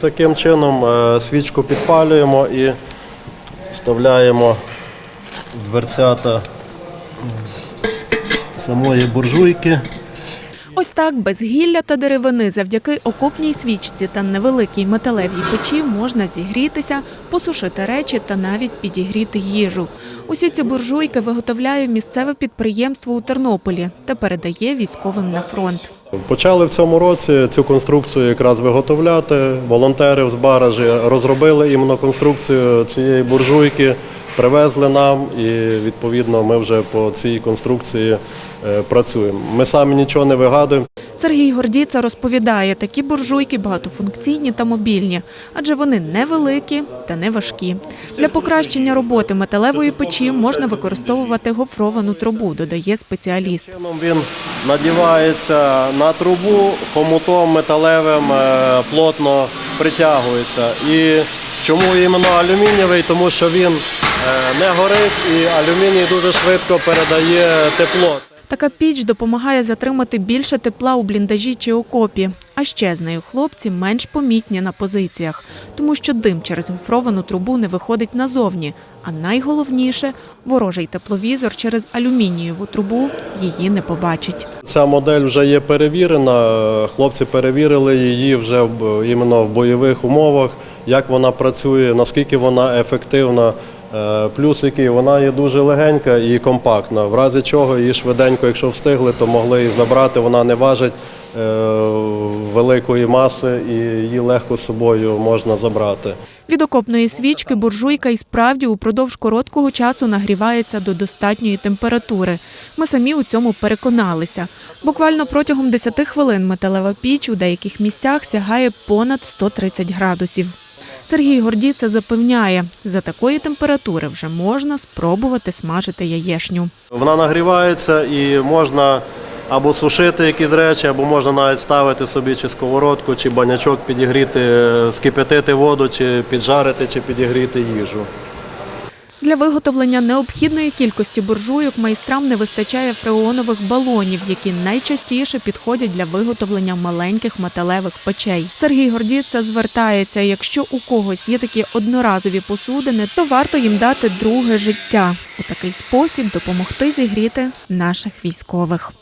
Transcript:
Таким чином е, свічку підпалюємо і вставляємо дверцята самої буржуйки. Ось так без гілля та деревини завдяки окопній свічці та невеликій металевій печі можна зігрітися, посушити речі та навіть підігріти їжу. Усі ці буржуйки виготовляє місцеве підприємство у Тернополі та передає військовим на фронт. Почали в цьому році цю конструкцію якраз виготовляти. Волонтери в Збаражі розробили іменно конструкцію цієї буржуйки, привезли нам і відповідно ми вже по цій конструкції е, працюємо. Ми самі нічого не вигадуємо. Сергій Гордіца розповідає, такі буржуйки багатофункційні та мобільні, адже вони невеликі та не важкі. Для покращення роботи металевої печі можна використовувати гофровану трубу, додає спеціаліст. Він надівається на трубу, хомутом металевим е, плотно притягується. І чому іменно алюмінієвий? Тому що він не горить і алюміній дуже швидко передає тепло. Така піч допомагає затримати більше тепла у бліндажі чи окопі. А ще з нею хлопці менш помітні на позиціях, тому що дим через гофровану трубу не виходить назовні. А найголовніше ворожий тепловізор через алюмінієву трубу її не побачить. Ця модель вже є перевірена. Хлопці перевірили її вже іменно в бойових умовах, як вона працює, наскільки вона ефективна. Е, Плюс який вона є дуже легенька і компактна. В разі чого її швиденько, якщо встигли, то могли її забрати. Вона не важить е, великої маси і її легко з собою можна забрати. Від окопної свічки буржуйка і справді упродовж короткого часу нагрівається до достатньої температури. Ми самі у цьому переконалися. Буквально протягом 10 хвилин металева піч у деяких місцях сягає понад 130 градусів. Сергій Гордіце запевняє, за такої температури вже можна спробувати смажити яєшню. Вона нагрівається і можна або сушити якісь речі, або можна навіть ставити собі чи сковородку, чи банячок підігріти, е, скипятити воду, чи піджарити, чи підігріти їжу. Для виготовлення необхідної кількості буржуйок майстрам не вистачає фреонових балонів, які найчастіше підходять для виготовлення маленьких металевих печей. Сергій Гордіця звертається, якщо у когось є такі одноразові посудини, то варто їм дати друге життя. У такий спосіб допомогти зігріти наших військових.